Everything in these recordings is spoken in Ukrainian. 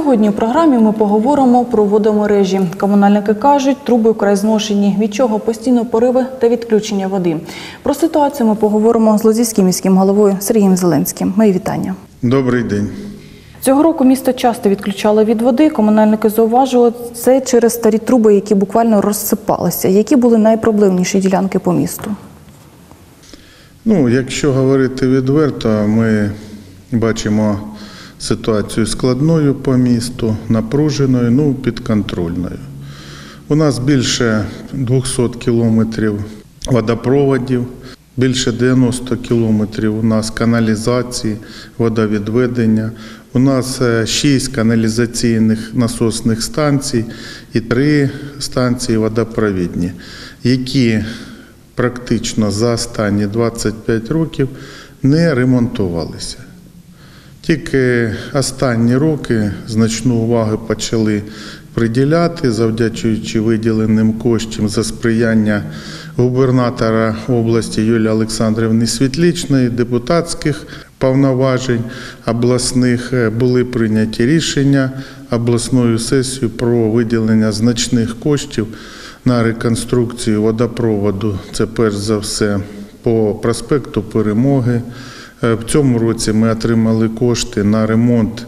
Сьогодні у програмі ми поговоримо про водомережі. Комунальники кажуть, труби вкрай зношені, від чого постійно пориви та відключення води. Про ситуацію ми поговоримо з Лозівським міським головою Сергієм Зеленським. Мої вітання. Добрий день. Цього року місто часто відключало від води. Комунальники зауважували це через старі труби, які буквально розсипалися. Які були найпроблемніші ділянки по місту? Ну, якщо говорити відверто, ми бачимо ситуацію складною по місту, напруженою, ну, підконтрольною. У нас більше 200 кілометрів водопроводів, більше 90 кілометрів у нас каналізації, водовідведення. У нас 6 каналізаційних насосних станцій і 3 станції водопровідні, які практично за останні 25 років не ремонтувалися. Тільки останні роки значну увагу почали приділяти, завдячуючи виділеним коштам за сприяння губернатора області Юлії Олександрівни Світлічної, депутатських повноважень обласних е, були прийняті рішення обласною сесією про виділення значних коштів на реконструкцію водопроводу. Це перш за все по проспекту Перемоги. Е, В цьому році ми отримали кошти на ремонт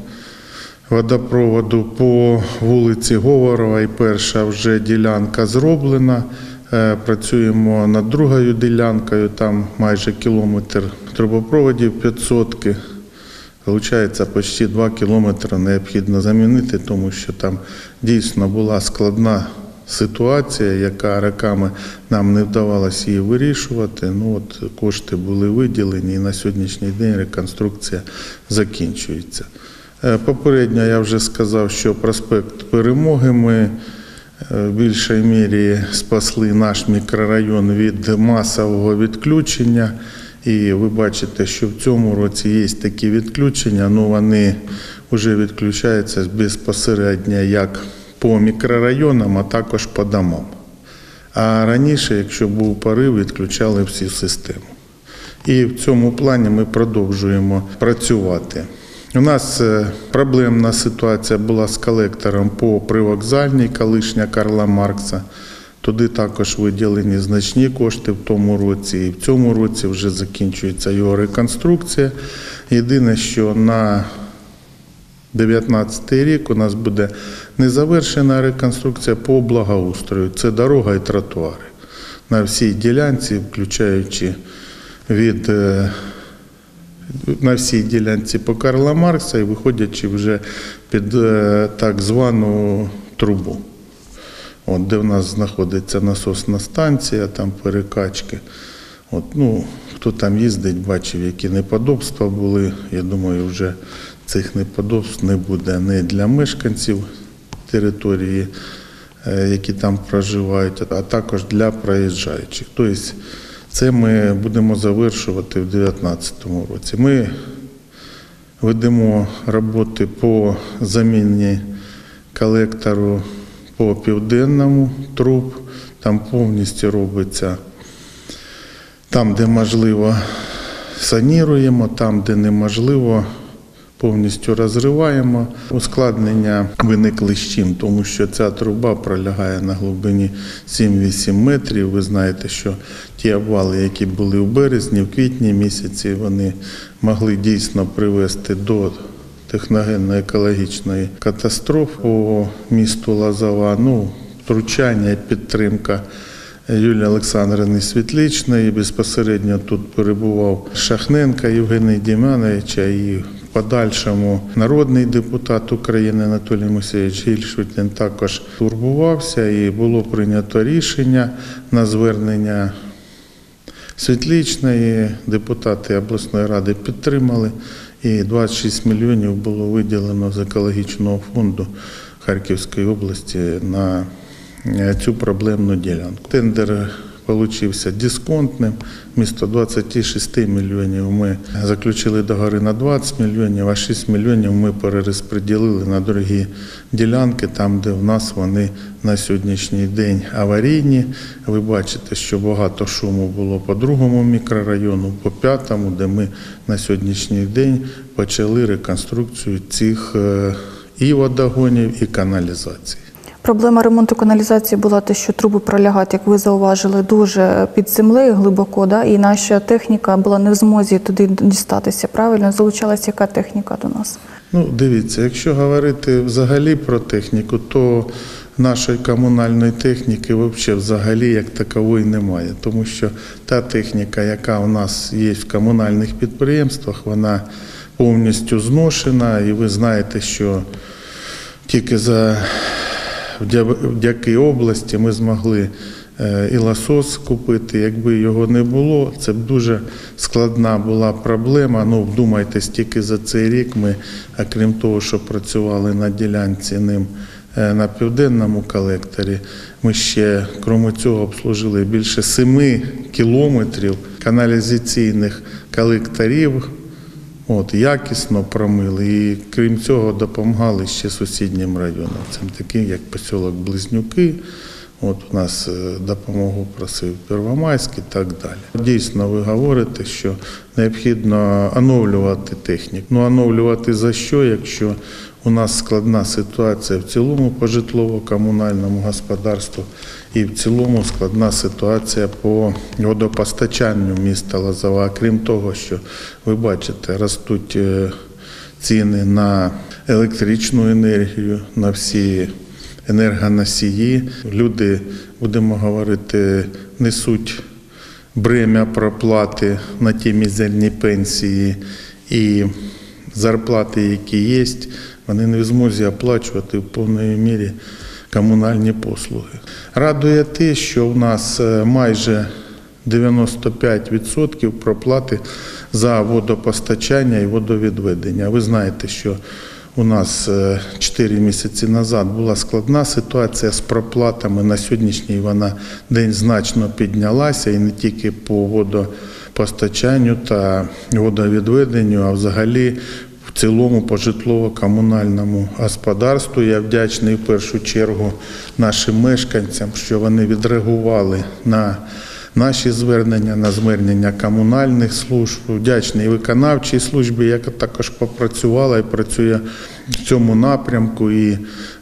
водопроводу по вулиці Говорова. І перша вже ділянка зроблена. Е, Працюємо над другою ділянкою, там майже кілометр трубопроводів 500. Получається, почти 2 кілометри необхідно замінити, тому що там дійсно була складна ситуація, яка роками нам не вдавалося її вирішувати. Ну от кошти були виділені, і на сьогоднішній день реконструкція закінчується. Е, Попередньо я вже сказав, що проспект Перемоги ми е, в більшій мірі спасли наш мікрорайон від масового відключення. І ви бачите, що в цьому році є такі відключення, ну вони вже відключаються безпосередньо як по мікрорайонам, а також по домам. А раніше, якщо був порив, відключали всю систему. І в цьому плані ми продовжуємо працювати. У нас е, проблемна ситуація була з колектором по привокзальній, колишня Карла Маркса. Туди також виділені значні кошти в тому році, і в цьому році вже закінчується його реконструкція. Єдине, що на 2019 рік у нас буде незавершена реконструкція по благоустрою. Це дорога і тротуари на всій ділянці, включаючи від е, на всій ділянці по Карла Маркса і виходячи вже під е, так звану трубу. От, де в нас знаходиться насосна станція, там перекачки. От, ну, хто там їздить, бачив, які неподобства були. Я думаю, вже цих неподобств не буде не для мешканців території, е, які там проживають, а також для проїжджаючих. Тобто це ми будемо завершувати в 2019 році. Ми ведемо роботи по заміні колектору по південному труб. Там повністю робиться там, де можливо, саніруємо, там, де неможливо, повністю розриваємо. Ускладнення виникли з чим, тому що ця труба пролягає на глибині 7-8 метрів. Ви знаєте, що ті обвали, які були в березні, в квітні місяці, вони могли дійсно привести до техногенно-екологічної катастрофи по місту Лазова. Ну, втручання і підтримка Юлії Олександрівни Світличної. Безпосередньо тут перебував Шахненка Євгеній Дімяновича і подальшому народний депутат України Анатолій Мусійович Гільшутін також турбувався і було прийнято рішення на звернення Світличної. Депутати обласної ради підтримали і 26 мільйонів було виділено з екологічного фонду Харківської області на цю проблемну ділянку. Тендер получився дисконтним. Вмісто 26 мільйонів ми заключили договори на 20 мільйонів, а 6 мільйонів ми перерозподілили на дорогі ділянки, там, де в нас вони на сьогоднішній день аварійні. Ви бачите, що багато шуму було по другому мікрорайону, по п'ятому, де ми на сьогоднішній день почали реконструкцію цих е, і водогонів, і каналізації. Проблема ремонту каналізації була те, що труби пролягають, як ви зауважили, дуже під землею глибоко, да? і наша техніка була не в змозі туди дістатися. Правильно залучалася яка техніка до нас? Ну, дивіться, якщо говорити взагалі про техніку, то нашої комунальної техніки взагалі як такової немає. Тому що та техніка, яка у нас є в комунальних підприємствах, вона повністю зношена, і ви знаєте, що тільки за вдяки області ми змогли е, і лосос купити. Якби його не було, це б дуже складна була проблема. Ну, вдумайтесь, тільки за цей рік ми, окрім того, що працювали на ділянці ним е, на південному колекторі, ми ще, крім цього, обслужили більше 7 кілометрів каналізаційних колекторів. От, якісно промили і крім цього допомагали ще сусіднім районам. Це такі, як поселок Близнюки. От у нас е, допомогу просив Первомайський і так далі. Дійсно, ви говорите, що необхідно оновлювати техніку. Ну, оновлювати за що, якщо у нас складна ситуація в цілому по житлово-комунальному господарству і в цілому складна ситуація по водопостачанню міста Лозова. Крім того, що ви бачите, ростуть е, ціни на електричну енергію, на всі енергоносії. Люди, будемо говорити, несуть бремя проплати на ті мізерні пенсії і зарплати, які є, вони не в змозі оплачувати в повної мірі комунальні послуги. Радує те, що у нас е, майже 95% проплати за водопостачання і водовідведення. Ви знаєте, що у нас 4 місяці назад була складна ситуація з проплатами. На сьогоднішній вона день значно піднялася і не тільки по водопостачанню та водовідведенню, а взагалі цілому по житлово-комунальному господарству. Я вдячний в першу чергу нашим мешканцям, що вони відреагували на наші звернення, на звернення комунальних служб. Вдячний виконавчій службі, яка також попрацювала і працює в цьому напрямку і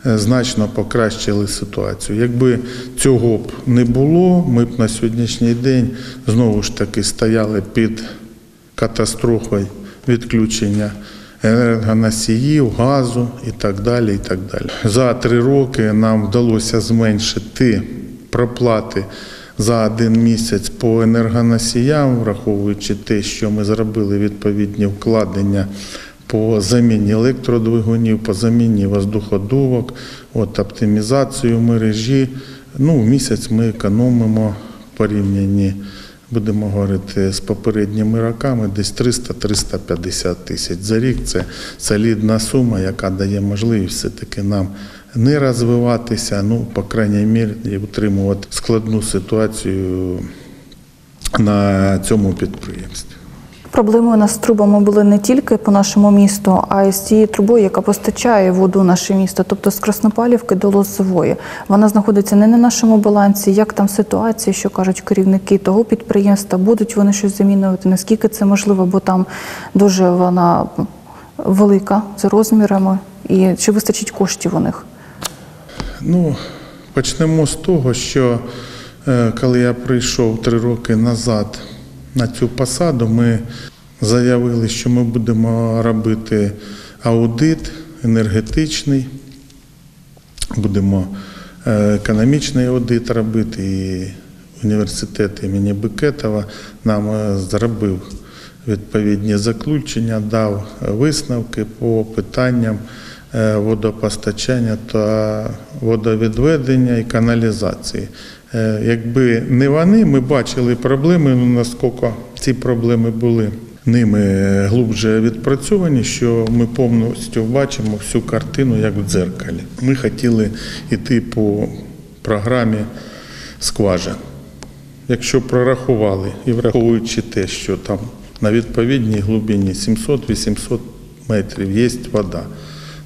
е, значно покращили ситуацію. Якби цього б не було, ми б на сьогоднішній день знову ж таки стояли під катастрофою відключення енергоносіїв, газу і так далі. І так далі. За три роки нам вдалося зменшити проплати за один місяць по енергоносіям, враховуючи те, що ми зробили відповідні вкладення по заміні електродвигунів, по заміні воздуходувок, от оптимізацію мережі. Ну, в місяць ми економимо порівнянні будемо говорити з попередніми роками, десь 300-350 тисяч за рік. Це солідна сума, яка дає можливість все-таки нам не розвиватися, ну, по крайній мірі, і утримувати складну ситуацію на цьому підприємстві. Проблеми у нас з трубами були не тільки по нашому місту, а й з тією трубою, яка постачає воду наше місто, тобто з Краснопалівки до Лозової. Вона знаходиться не на нашому балансі. Як там ситуація, що кажуть керівники того підприємства, будуть вони щось замінювати? Наскільки це можливо, бо там дуже вона велика за розмірами, і чи вистачить коштів у них? Ну, почнемо з того, що е, коли я прийшов три роки назад на цю посаду, ми заявили, що ми будемо робити аудит енергетичний, будемо е, економічний аудит робити. І університет імені Бекетова нам е, зробив відповідні заключення, дав висновки по питанням е, водопостачання та водовідведення і каналізації. Е, Якби не вони, ми бачили проблеми, ну наскільки ці проблеми були ними глубже відпрацьовані, що ми повністю бачимо всю картину як в дзеркалі. Ми хотіли йти по програмі скважин. Якщо прорахували і враховуючи те, що там на відповідній глибині 700-800 метрів є вода,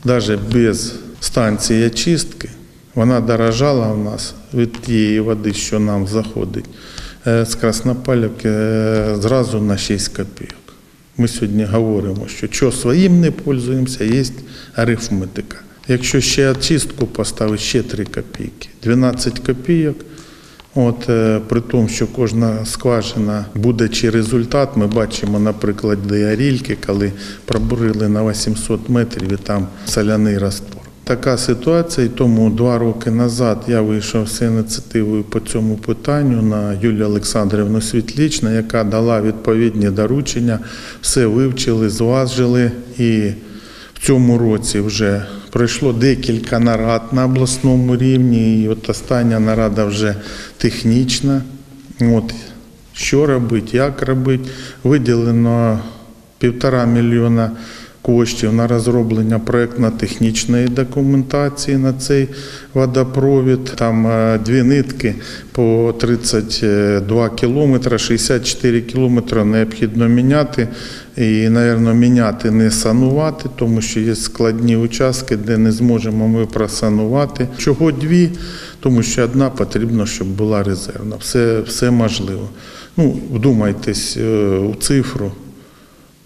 навіть без станції очистки, вона дорожала в нас від тієї води, що нам заходить, е, з Краснопалівки е, зразу на 6 копійок. Ми сьогодні говоримо, що що своїм не пользуємося, є арифметика. Якщо ще очистку поставити, ще 3 копійки. 12 копійок. От, е, при тому, що кожна скважина буде чи результат, ми бачимо, наприклад, де Диарільки, коли пробурили на 800 метрів і там соляний раствор. Така ситуація, і тому два роки назад я вийшов з ініціативою по цьому питанню на Юлію Олександрівну Світлічну, яка дала відповідні доручення, все вивчили, зважили і в цьому році вже пройшло декілька нарад на обласному рівні, і от остання нарада вже технічна. От, що робити, як робити. Виділено півтора мільйона коштів на розроблення проєктно-технічної документації на цей водопровід. Там е, дві нитки по 32 кілометри, 64 кілометри необхідно міняти. І, мабуть, міняти не санувати, тому що є складні участки, де не зможемо ми просанувати. Чого дві? Тому що одна потрібно, щоб була резервна. Все, все можливо. Ну, вдумайтесь е, у цифру.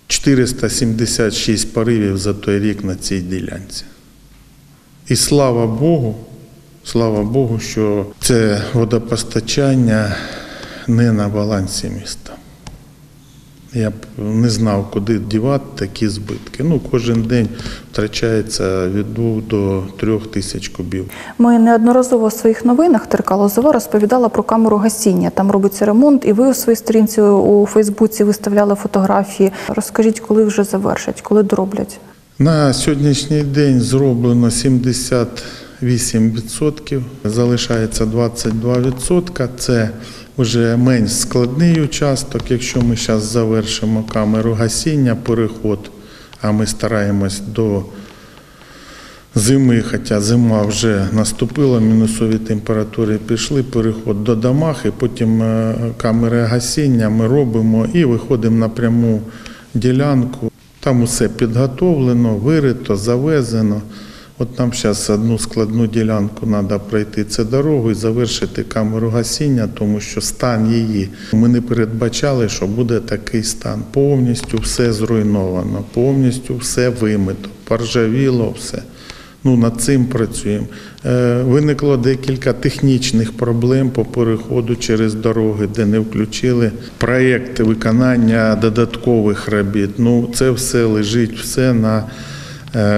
476 поривів за той рік на цій ділянці. І слава Богу, слава Богу, що це водопостачання не на балансі міста. Я б не знав, куди дівати такі збитки. Ну, кожен день втрачається від 2 до 3 тисяч кубів. Ми неодноразово в своїх новинах ТРК Лозова розповідала про камеру гасіння. Там робиться ремонт, і ви у своїй сторінці у Фейсбуці виставляли фотографії. Розкажіть, коли вже завершать, коли дороблять? На сьогоднішній день зроблено 78%, залишається 22%. Це вже менш складний участок. Якщо ми зараз завершимо камеру гасіння, переход, а ми стараємось до зими, хоча зима вже наступила, мінусові температури пішли, переход до Дамахи, потім е, камери гасіння ми робимо і виходимо на пряму ділянку. Там усе підготовлено, вирито, завезено. От нам зараз одну складну ділянку треба пройти це дорогу і завершити камеру гасіння, тому що стан її. Ми не передбачали, що буде такий стан. Повністю все зруйновано, повністю все вимито, поржавіло все. Ну, над цим працюємо. Е, виникло декілька технічних проблем по переходу через дороги, де не включили проєкти виконання додаткових робіт. Ну, це все лежить все на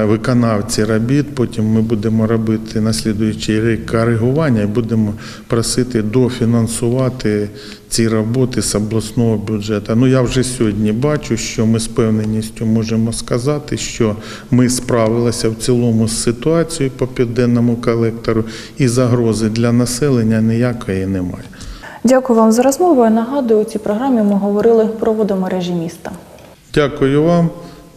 виконавці робіт. Потім ми будемо робити на слідуючий рік коригування і будемо просити дофінансувати ці роботи з обласного бюджету. Ну я вже сьогодні бачу, що ми з певненістю можемо сказати, що ми справилися в цілому з ситуацією по південному колектору і загрози для населення ніякої немає. Дякую вам за розмову. Я нагадую, у цій програмі ми говорили про водомережі міста. Дякую вам,